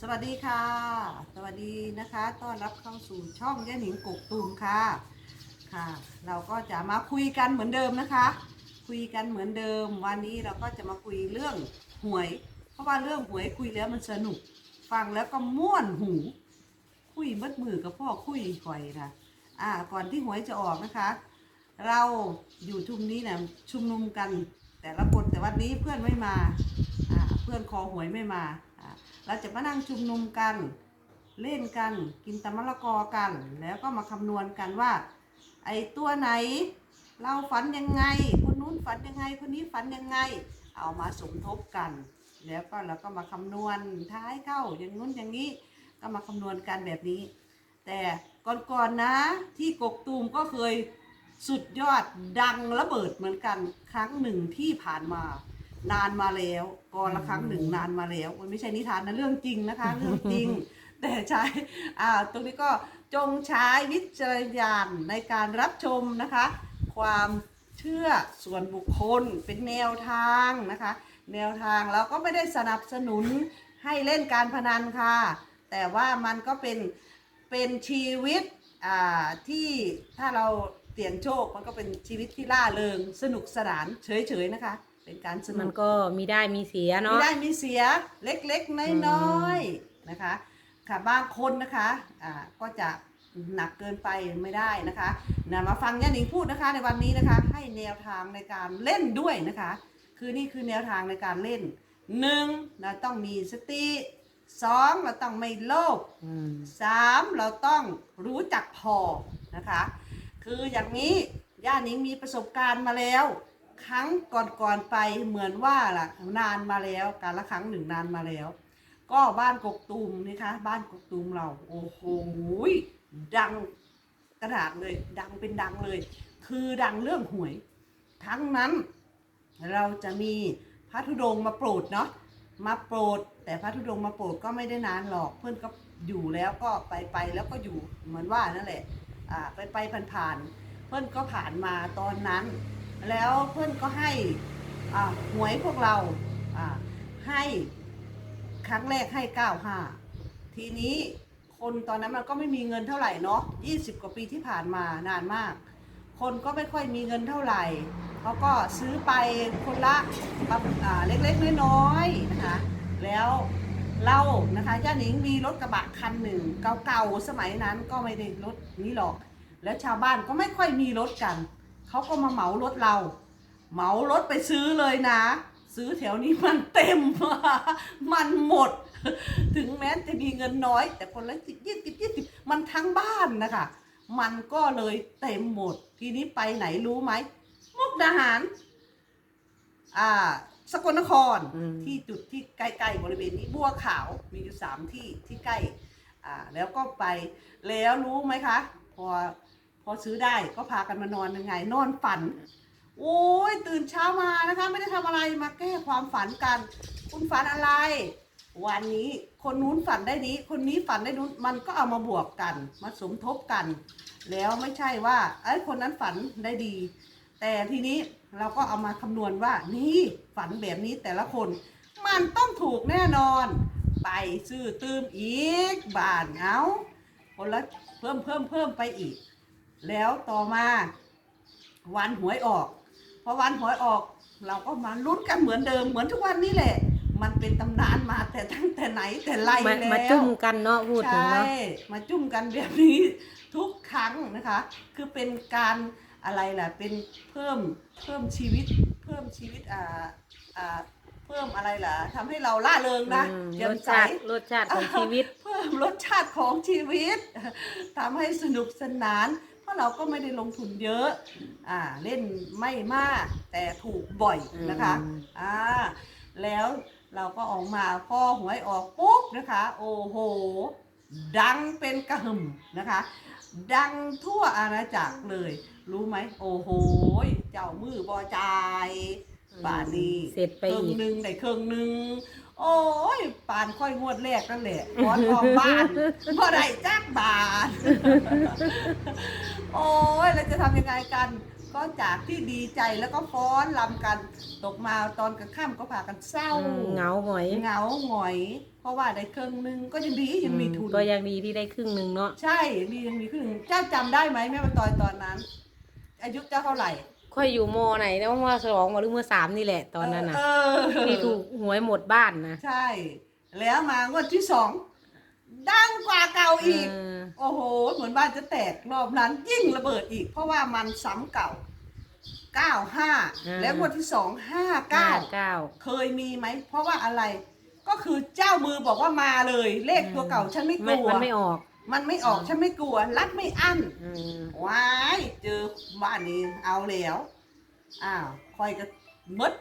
สวัสดีค่ะ สวัสดีนะคะ ต้อนรับเข้าสู่ช่องย่าหนิงกกตูมค่ะ ค่ะ เราก็จะมาคุยกันเหมือนเดิมนะคะ คุยกันเหมือนเดิม วันนี้เราก็จะมาคุยเรื่องหวย เพราะว่าเรื่องหวยคุยแล้วมันสนุก ฟังแล้วก็ม่วนหู คุยมัดมือกับพ่อคุยคอยนะอ่า ก่อนที่หวยจะออกนะคะ เราอยู่ชุมนี้นะชุมนุมกันแต่ละคนแต่วันนี้เพื่อนไม่มา อ่า เพื่อนคอหวยไม่มา เราจะมานั่งชุมนุมกัน เล่นกัน กินตำมะละกอกัน แล้วก็มาคำนวณกันว่า ไอ้ตัวไหน เราฝันยังไง คนนู้นฝันยังไง คนนี้ฝันยังไง เอามาสมทบกัน แล้วก็เราก็มาคำนวณท้ายเข้าอย่างนู้นอย่างนี้ ก็มาคำนวณกันแบบนี้ แต่ก่อนๆนะที่กกตูมก็เคยสุดยอดดังระเบิดเหมือนกันครั้งหนึ่งที่ผ่านมา นานมาแล้วก่อนละครั้งหนึ่งนานมาแล้ว มันไม่ใช่นิทานนะเรื่องจริงนะคะ เรื่องจริง แต่ใช้อ่าตรงนี้ก็จงใช้วิจารณญาณในการรับชมนะคะ ความเชื่อส่วนบุคคลเป็นแนวทางนะคะ แนวทางเราก็ไม่ได้สนับสนุนให้เล่นการพนันค่ะ แต่ว่ามันก็เป็นเป็นชีวิตอ่าที่ถ้าเราเสี่ยงโชคมันก็เป็นชีวิตที่ล่าเริงสนุกสนานเฉยๆนะคะ เป็นการสนุมันกก็มีได้มีเสียมีเนาะ ได้มีเสียเล็กๆ น้อยๆนะคะ ค่ะบางคนนะคะอ่าก็จะหนักเกินไปไม่ได้นะคะนะมาฟังย่าหนิงพูดนะคะในวันนี้นะคะ ให้แนวทางในการเล่นด้วยนะคะ คือนี่คือแนวทางในการเล่นหนึ่งเราต้องมีสติสองเราต้องไม่โลภ อืม สามเราต้องรู้จักพอนะคะ คืออย่างนี้ย่านิงมีประสบการณ์มาแล้ว ครั้งก่อนๆไปเหมือนว่าล่ะนานมาแล้วการละครั้งหนึ่งนานมาแล้ว ก็บ้านกกตูมนะคะ บ้านกกตูมเรา โอ้โหดังกระดาษเลย ดังเป็นดังเลย คือดังเรื่องหวย ทั้งนั้นเราจะมีพระธุดงค์มาโปรดเนาะมาโปรด แต่พระธุดงค์มาโปรดก็ไม่ได้นานหรอก เพื่อนก็อยู่แล้วก็ไปไปแล้วก็อยู่เหมือนว่านั่นแหละ อ่าไปไปผ่านผ่านๆเพื่อนก็ผ่านมาตอนนั้น แล้วเพื่อนก็ให้หวยพวกเราให้ครั้งแรกให้เก้าห้าทีนี้คนตอนนั้นมันก็ไม่มีเงินเท่าไหร่เนาะยี่สิบกว่าปีที่ผ่านมานานมาก คนก็ไม่ค่อยมีเงินเท่าไหร่เขาก็ซื้อไปคนละแบบเล็กๆน้อยๆนะคะแล้วเรานะคะย่าหนิงมีรถกระบะคันหนึ่งเก่าๆสมัยนั้นก็ไม่ได้รถนี้หรอก แล้วชาวบ้านก็ไม่ค่อยมีรถกัน เขาก็มาเหมารถเรา เหมารถไปซื้อเลยนะ ซื้อแถวนี้มันเต็ม มันหมด ถึงแม้จะมีเงินน้อย แต่คนละสิบยี่สิบยี่สิบมันทั้งบ้านนะคะ มันก็เลยเต็มหมด ทีนี้ไปไหนรู้ไหมมุกดาหาร อ่าสกลนครอืมที่จุดที่ใกล้ๆบริเวณนี้บัวขาวมีอยู่สามที่ที่ใกล้ อ่า แล้วก็ไปแล้วรู้ไหมคะ พอ พอซื้อได้ก็พากันมานอนยังไง นอนฝัน โอ้ยตื่นเช้ามานะคะ ไม่ได้ทำอะไรมาแก้ความฝันกัน คุณฝันอะไร วันนี้คนนู้นฝันได้นี้ คนนี้ฝันได้นู้นมันก็เอามาบวกกัน มาสมทบกัน แล้วไม่ใช่ว่าไอ้คนนั้นฝันได้ดี แต่ทีนี้เราก็เอามาคำนวณว่านี่ฝันแบบนี้แต่ละคน มันต้องถูกแน่นอน ไปซื้อตืมอีกบาทเอาคนละเพิ่มเพิ่มเพิ่มไปอีก แล้วต่อมาวันหวยออกพอวันหวยออก เราก็มาลุ้นกันเหมือนเดิมเหมือนทุกวันนี้แหละ มันเป็นตำนานมาแต่ตั้งแต่ไหนแต่ไรมาแล้วมาจุ่มกันเนาะพูดถึงใช่เนาะมาจุ่มกันแบบนี้ทุกครั้งนะคะ คือเป็นการอะไรล่ะเป็นเพิ่มเพิ่มชีวิต เพิ่มชีวิตอ่าอ่าเพิ่มอะไรล่ะทำให้เราล่าเริงนะอืมแจ่รมสใสชาติรสชาติของชีวิต เพิ่มรสชาติของชีวิตทำให้สนุกสนาน เพราะเราก็ไม่ได้ลงทุนเยอะอ่าเล่นไม่มาก แต่ถูกบ่อยนะคะอืมอ่าแล้วเราก็ออกมาพอหวยออกปุ๊บนะคะ โอ้โห ดังเป็นกระหึ่มนะคะ ดังทั่วอาณาจักรเลย รู้ไหมโอ้โห เจ้ามือบอจายบาทนี้เสร็จไปครึ่งอีกหนึ่งได้ครึ่งหนึ่งโอ้ยปานค่อยงวดแรกนั่นแหละก้อนออกบ้านพอได้จักบาท โอ้ยเราจะทำยังไงกัน ก็จากที่ดีใจแล้วก็ฟ้อนลำกัน ตกมาตอนกลางค่ำก็พากันเศร้าอืมเหงาหงอยเหงาหงอย เพราะว่าได้ครึ่งหนึงก็ยังดียังมีทุน ก็ยังดีที่ได้ครึ่งหนึ่งเนาะใช่มียังมีครึ่งหนึ่งเจ้าจำได้ไหมแม่มาตอยตอนนั้น อายุเจ้าเท่าไหร่ค่อยอยู่โมไหนนะว่าสองหรือเมื่อสามนี่แหละตอนนั้นนะเออที่ถูกหวยหมดบ้านนะ ใช่ แล้วมางวดที่สอง ดังกว่าเก่าอีก เออโอ้โห เหมือนบ้านจะแตกรอบนั้นยิ่งระเบิดอีก เพราะว่ามันซ้ำเก่า95 แล้วงวดที่สองเก้า59 เก้าเคยมีไหม เพราะว่าอะไร ก็คือเจ้ามือบอกว่ามาเลย เลขตัวเก่าฉันไม่กไม่ลัว มันไม่ออกมันไม่ออกฉันไม่กลัว รัดไม่อั้น อืมว้ายเจอบ้านนี้เอาแล้วอ้าวคอยก็มด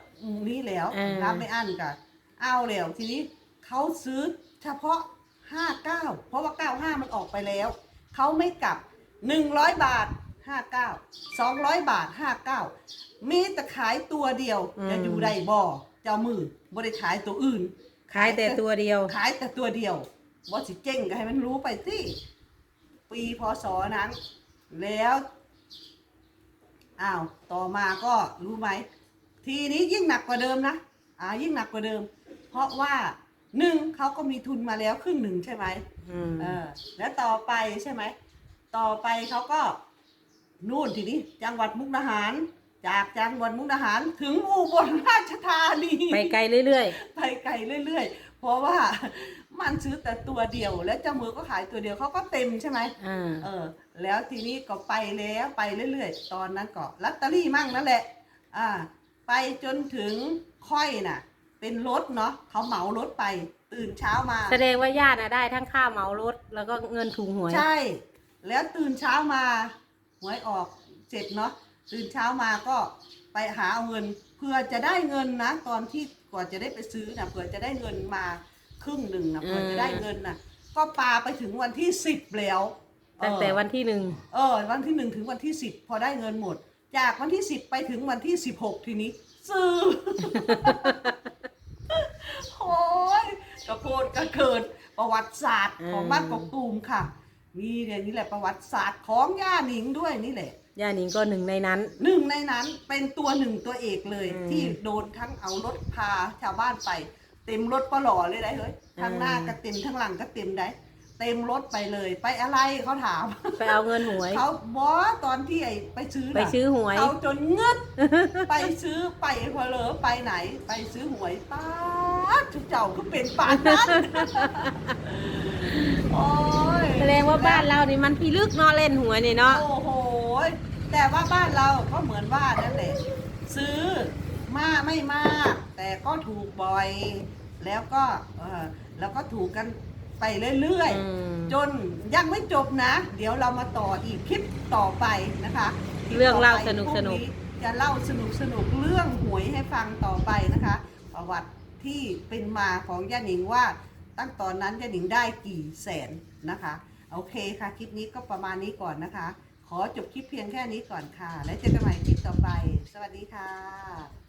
นี้แล้วรับไม่อั้นกันเอาแล้วทีนี้เขาซื้อเฉพาะ 59เพราะว่า95มันออกไปแล้ว เขาไม่กลับ100บาท59 200บาท59มีแต่ขายตัวเดียวจะอยู่ได้บ่เจ้ามือบ่ได้ขายตัวอื่น ขายแต่ตัวเดียว ขายแต่ตัวเดียวว่าสิเจ๊งก็ให้มันรู้ไปสิปีพศนั้น แล้วอ้าวต่อมาก็รู้ไหม ทีนี้ยิ่งหนักกว่าเดิมนะอ่ายิ่งหนักกว่าเดิม เพราะว่า หนึ่งเขาก็มีทุนมาแล้วครึ่งหนึ่งใช่ไหมอืมเออ แล้วต่อไปใช่ไหม ต่อไปเขาก็นู่นทีนี้จังหวัดมุกดาหาร จากจังหวัดมุกดาหารถึงอุบลราชธานี ไปไกลเรื่อยไปไกลเรื่อยๆ เพราะว่า มันซื้อแต่ตัวเดียว แล้วเจ้ามือก็ขายตัวเดียวเขาก็เต็มใช่ไหม ๆอ่าเออ แล้วทีนี้ก็ไปแล้วไปเรื่อยๆ ตอนนั้นก็ลอตเตอรี่มั่งนั่นแหละ อ่า ไปจนถึงค่อยน่ะ เป็นรถเนาะเขาเหมารถไปตื่นเช้ามา แสดงว่าญาติน่ะได้ทั้งค่าเหมารถแล้วก็เงินถูกหวย ใช่ แล้วตื่นเช้ามาหวยออกเสร็จเนาะตื่นเช้ามาก็ไปหาเอาเงินเพื่อจะได้เงินนะ ตอนที่กว่าจะได้ไปซื้อนะเผื่อจะได้เงินมาครึ่งหนึ่งนะเผื่อจะได้เงินนะก็ปาไปถึงวันที่สิบแล้วตั้งแต่วันที่หนึ่งเออ วันที่หนึ่งถึงวันที่สิบพอได้เงินหมด จากวันที่สิบไปถึงวันที่สิบหกทีนี้ซื้อโอ้ยกระ โพดกระเกิดประวัติศาสตร์ของบ้านกกตูมค่ะ มีเนี่ยนี่แหละประวัติศาสตร์ของย่าหนิงด้วยนี่แหละ ย่าหนิงก็หนึ่งในนั้น หนึ่งในนั้นเป็นตัวหนึ่งตัวเอกเลย อืม ที่โดนทั้งเอารถพาชาวบ้านไป เต็มรถปลอเลยได้เฮ้ยทั้งหน้าอืมก็เต็มทั้งหลังก็เต็มได้ เต็มรถไปเลย ไปอะไรเขาถาม ไปเอาเงินหวย เขาบอตอนที่ไอ้ไปซื้อไปน่ะซื้อหวย เขาจนเงึด ไปซื้อไปพอเหลอไปไหน ไปซื้อหวยป้าดทุกเจ้าก็เป็นป่านนั้นโอ้ยแสดงว่าบ้านเรานี่มันพิลึกเนาะเล่นหวยนี่เนาะ โอ้โหแต่ว่าบ้านเราก็เหมือนว่านั่นแหละซื้อมากไม่มาก แต่ก็ถูกบ่อย แล้วก็เออแล้วก็ถูกกัน ไปเรื่อยๆอืมจนยังไม่จบนะ เดี๋ยวเรามาต่ออีกคลิปต่อไปนะคะคลิปเรื่องเล่าต่ไปสนุกพรุ่งสนุกจะเล่าสนุกสนุกเรื่องหวยให้ฟังต่อไปนะคะ ประวัติที่เป็นมาของย่าหนิงว่าตั้งตอนนั้นย่าหนิงได้กี่แสนนะคะ โอเคค่ะ คลิปนี้ก็ประมาณนี้ก่อนนะคะ ขอจบคลิปเพียงแค่นี้ก่อนค่ะ แล้วเจอกันใหม่คลิปต่อไป สวัสดีค่ะ